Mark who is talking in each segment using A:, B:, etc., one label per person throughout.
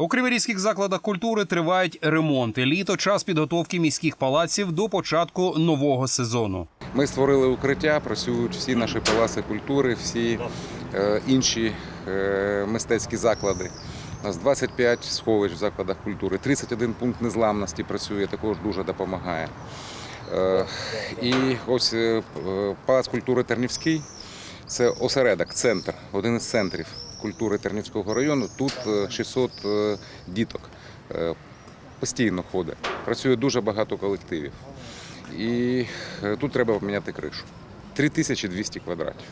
A: У криворізьких закладах культури тривають ремонти. Літо час підготовки міських палаців до початку нового сезону.
B: Ми створили укриття, працюють всі наші палаци культури, всі е, інші е, мистецькі заклади. У нас 25 сховищ в закладах культури, 31 пункт незламності працює, також дуже допомагає. Е, і ось Палац культури Тернівський це осередок, центр, один із центрів культури Тернівського району. Тут е, 600 е, діток е, постійно ходить. Працює дуже багато колективів. І е, тут треба поміняти кришу. 3200 квадратів.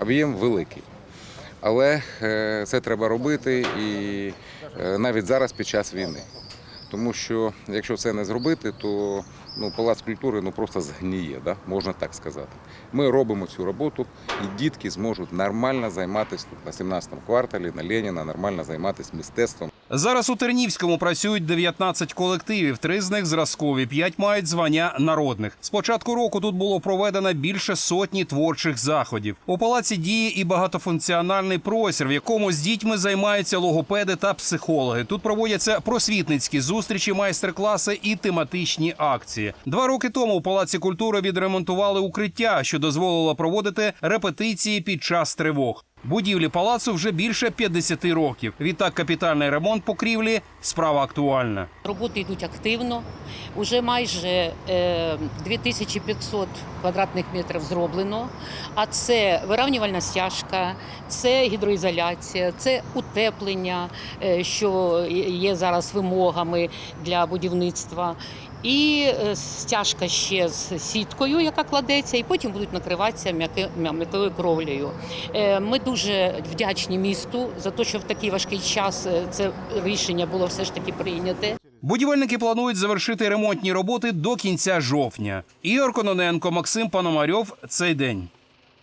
B: Об'єм великий. Але е, це треба робити і е, навіть зараз під час війни. Тому що якщо це не зробити, то ну, палац культури ну, просто згніє, да? можна так сказати. Ми робимо цю роботу, і дітки зможуть нормально займатися на 17-му кварталі, на Леніна, нормально займатися мистецтвом.
A: Зараз у Тернівському працюють 19 колективів. Три з них зразкові, п'ять мають звання народних. З початку року тут було проведено більше сотні творчих заходів. У палаці діє і багатофункціональний простір, в якому з дітьми займаються логопеди та психологи. Тут проводяться просвітницькі зустрічі, майстер-класи і тематичні акції. Два роки тому у палаці культури відремонтували укриття, що дозволило проводити репетиції під час тривог. Будівлі палацу вже більше 50 років. Відтак капітальний ремонт покрівлі справа актуальна.
C: Роботи йдуть активно. Уже майже е, 2500 квадратних метрів зроблено. А це виравнювальна стяжка, це гідроізоляція, це утеплення, е, що є зараз вимогами для будівництва. І е, стяжка ще з сіткою, яка кладеться, і потім будуть накриватися м'якою кровлею. Е, Ми дуже вдячні місту за те, що в такий важкий час е, це рішення було все ж таки прийняте.
A: Будівельники планують завершити ремонтні роботи до кінця жовтня. Ігор Кононенко, Максим Пономарьов. Цей день.